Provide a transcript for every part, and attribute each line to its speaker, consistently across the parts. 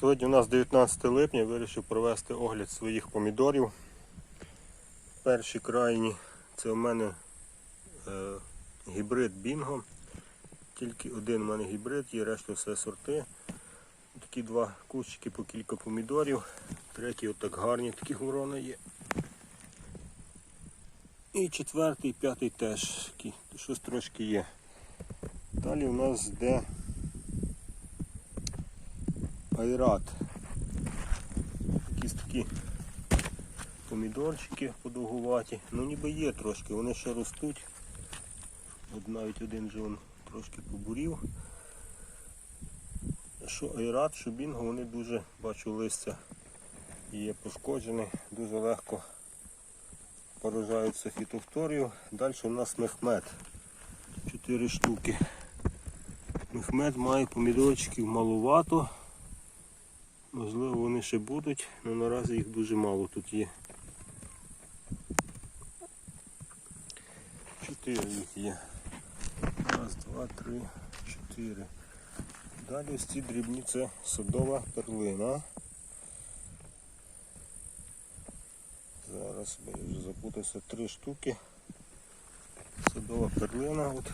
Speaker 1: Сьогодні у нас 19 липня, вирішив провести огляд своїх помідорів. Перші крайні це у мене е, гібрид Бінго. Тільки один у мене гібрид, є решта все сорти. Такі два кущики по кілька помідорів. Третій отак гарні такі горони є. І четвертий, п'ятий теж щось трошки є. Далі у нас йде айрат. Якісь такі помідорчики подовгуваті. Ну ніби є трошки, вони ще ростуть. От навіть один же он трошки побурів. Що айрат, що бінго, вони дуже, бачу, листя є пошкоджені, дуже легко поражаються фітофторію. Далі у нас мехмед. Чотири штуки. Мехмед має помідорчиків малувато. Можливо, вони ще будуть, але наразі їх дуже мало тут є. Чотири їх є. Раз, два, три, чотири. Далі ось ці дрібні це садова перлина. Зараз я вже запутався три штуки. Садова перлина. От.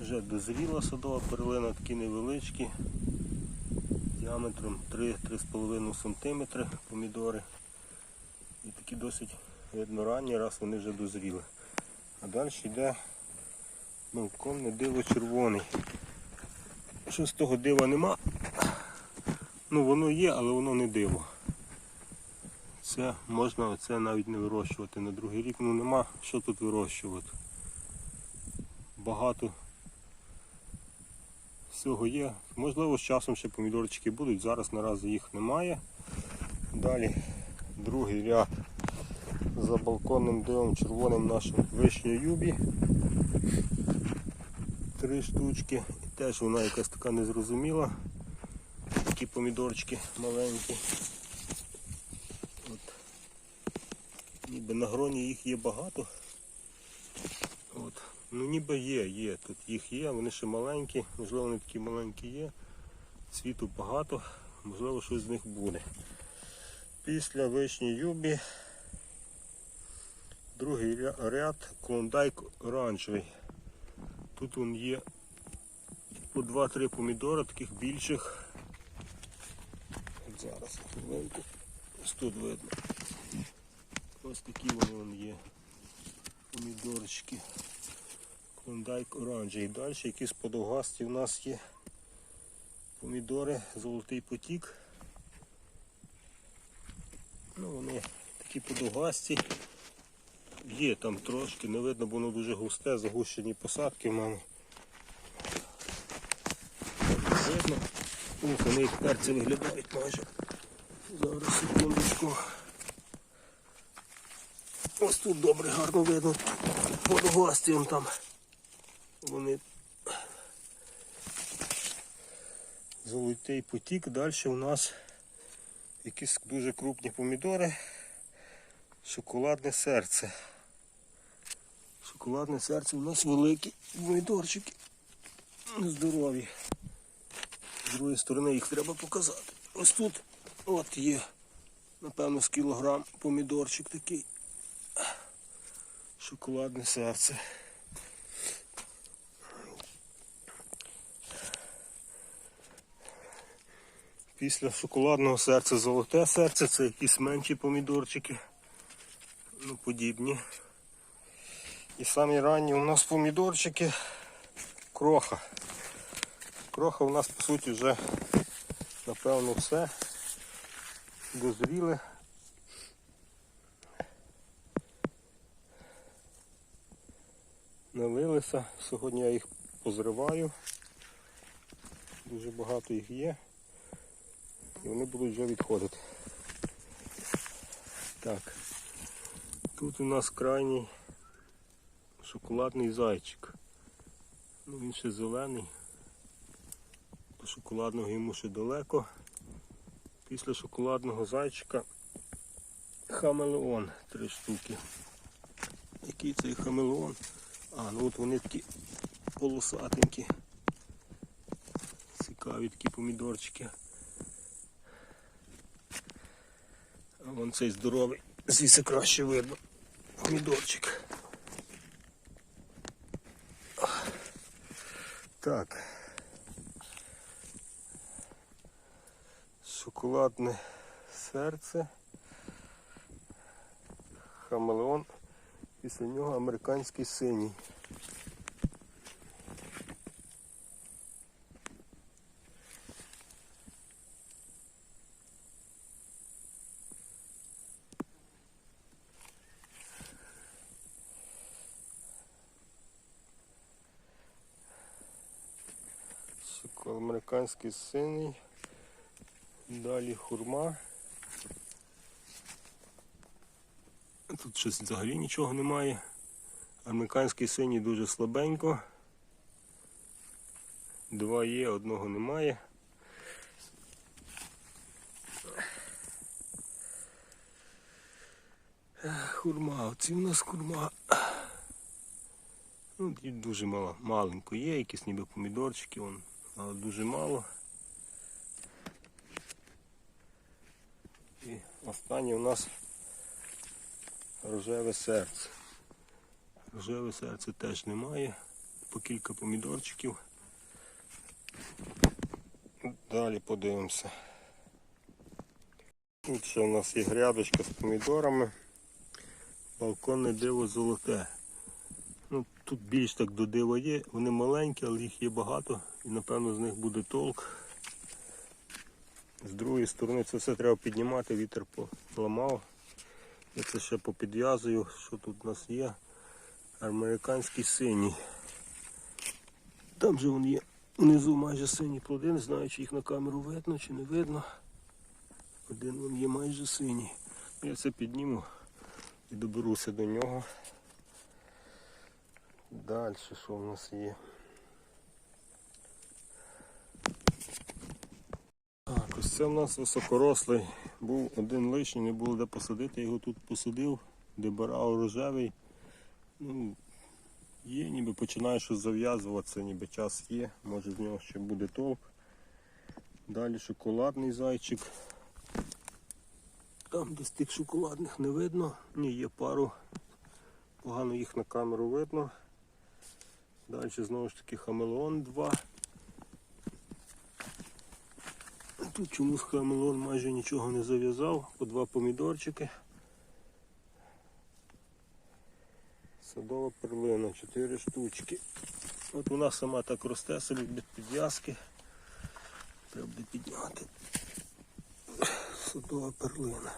Speaker 1: Вже дозріла садова перлина, такі невеличкі діаметром 3-3,5 см помідори. І такі досить видно ранні, раз вони вже дозріли. А далі йде балконне диво червоний. Що з того дива нема? Ну воно є, але воно не диво. Це можна оце навіть не вирощувати на другий рік. Ну нема що тут вирощувати. Багато всього є. Можливо, з часом ще помідорчики будуть, зараз наразі їх немає. Далі другий ряд за балконним дивом червоним нашим вишня юбі. Три штучки. І теж вона якась така незрозуміла. Такі помідорчики маленькі. От. Ніби на гроні їх є багато. Ну ніби є, є. Тут їх є, вони ще маленькі, можливо вони такі маленькі є. Світу багато, можливо щось з них буде. Після вишні юбі другий ряд клондайк оранжевий. Тут він є по 2-3 помідори, таких більших. От зараз хвилинку. Ось тут видно. Ось такі вони є. Помідорчики. Клондайк оранжевий. Далі якісь подовгасті у нас є помідори, золотий потік. Ну вони такі подовгасті. Є там трошки, не видно, бо воно дуже густе, загущені посадки в мене. Видно. Ох, вони як перці виглядають майже. Зараз секундочку. Ось тут добре, гарно видно. Подовгасті вон там. Вони золотий потік. Далі у нас якісь дуже крупні помідори. Шоколадне серце. Шоколадне серце у нас великі помідорчики. Здорові. З другої сторони їх треба показати. Ось тут от є, напевно, з кілограм помідорчик такий. Шоколадне серце. Після шоколадного серця золоте серце, це якісь менші помідорчики. Ну, подібні. І самі ранні у нас помідорчики кроха. Кроха у нас по суті вже напевно все. Дозріли. Налилися. Сьогодні я їх позриваю. Дуже багато їх є. І вони будуть вже відходити. Так. Тут у нас крайній шоколадний зайчик. Ну, він ще зелений. До шоколадного йому ще далеко. Після шоколадного зайчика хамелеон три штуки. Який цей хамелеон? А, ну от вони такі полосатенькі. Цікаві такі помідорчики. А вон цей здоровий. Звідси краще видно. Помідорчик. Так. Шоколадне серце. Хамелеон. Після нього американський синій. Американський синій. Далі хурма. Тут щось взагалі нічого немає. Американський синій дуже слабенько. Два є, одного немає. Хурма, оці в нас хурма. Ну, дуже мало, маленько є, якісь ніби помідорчики, вон, але дуже мало. І останнє у нас рожеве серце. Рожеве серце теж немає. По кілька помідорчиків. Далі подивимося. Тут ще у нас є грядочка з помідорами. Балконне диво золоте. Ну, тут більш так до дива є, вони маленькі, але їх є багато і напевно з них буде толк. З другої сторони це все треба піднімати, вітер поламав. Я це ще попідв'язую, що тут у нас є. Американський синій. Там же він є внизу майже сині плоди, не знаю, чи їх на камеру видно, чи не видно. Один він є майже синій. Я це підніму і доберуся до нього. Далі що в нас є? Так, ось це в нас високорослий. Був один лишній, не було де посадити, його тут посадив, де барав рожевий. Ну, є, ніби починає щось зав'язуватися, ніби час є, може з нього ще буде толк. Далі шоколадний зайчик. Там десь тих шоколадних не видно. Ні, є пару. Погано їх на камеру видно. Далі знову ж таки хамелеон 2. Тут чомусь хамелеон майже нічого не зав'язав, по два помідорчики. Садова перлина, 4 штучки. От вона сама так росте собі без підв'язки. Треба буде підняти. Садова перлина.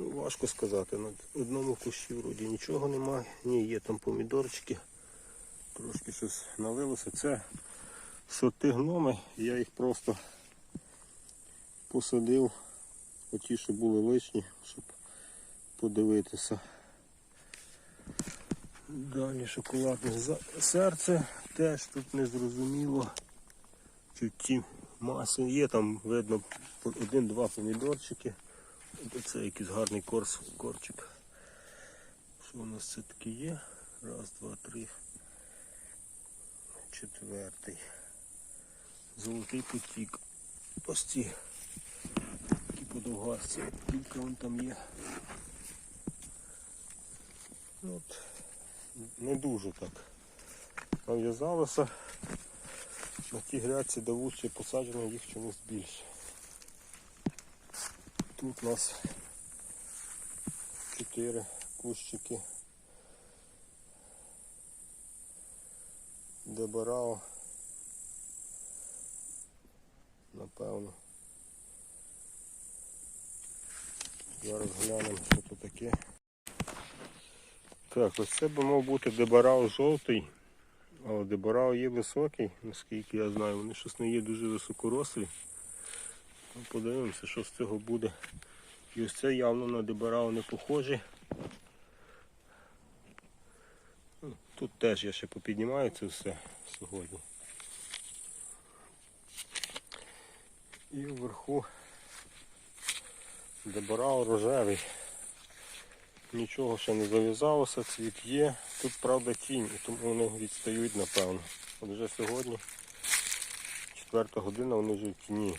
Speaker 1: Ну, важко сказати, на одному кущі вроді нічого немає. Ні, є там помідорчики. Трошки щось налилося. Це сорти гноми, я їх просто посадив, оті, що були лишні, щоб подивитися. Далі шоколадне серце, теж тут не зрозуміло, чи в ті маси є, там видно один-два помідорчики. Це якийсь гарний корс, корчик. Що у нас це таке є? Раз, два, три. Четвертий. Золотий потік. Ось ці такі подовгасті. Кілька вон там є. Ну, От, не дуже так нав'язалося. На ті грядці, де вужче посаджено, їх чомусь більше. Тут у нас чотири кущики. Дебарао. Напевно. Зараз глянемо, що це таке. Так, ось це би мав бути дебарао жовтий, але дебарао є високий, наскільки я знаю, вони щось не є дуже високорослі. Подивимося, що з цього буде. І ось це явно на дебарао не похоже. Ну, Тут теж я ще попіднімаю це все сьогодні. І вверху дебарао рожевий. Нічого ще не зав'язалося, цвіт є. Тут правда тінь, тому вони відстають напевно. От вже сьогодні, четверта година, вони вже в тіні.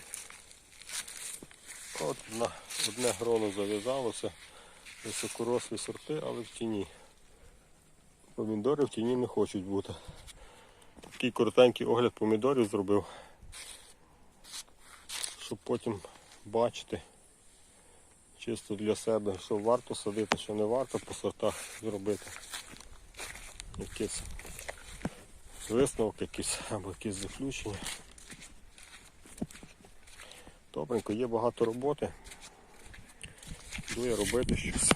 Speaker 1: От на одне гроно зав'язалося. Високорослі сорти, але в тіні. Помідори в тіні не хочуть бути. Такий коротенький огляд помідорів зробив, щоб потім бачити чисто для себе, що варто садити, що не варто по сортах зробити. Якийсь висновок якийсь або якісь заключення. Добренько, є багато роботи. Буду я робити щось.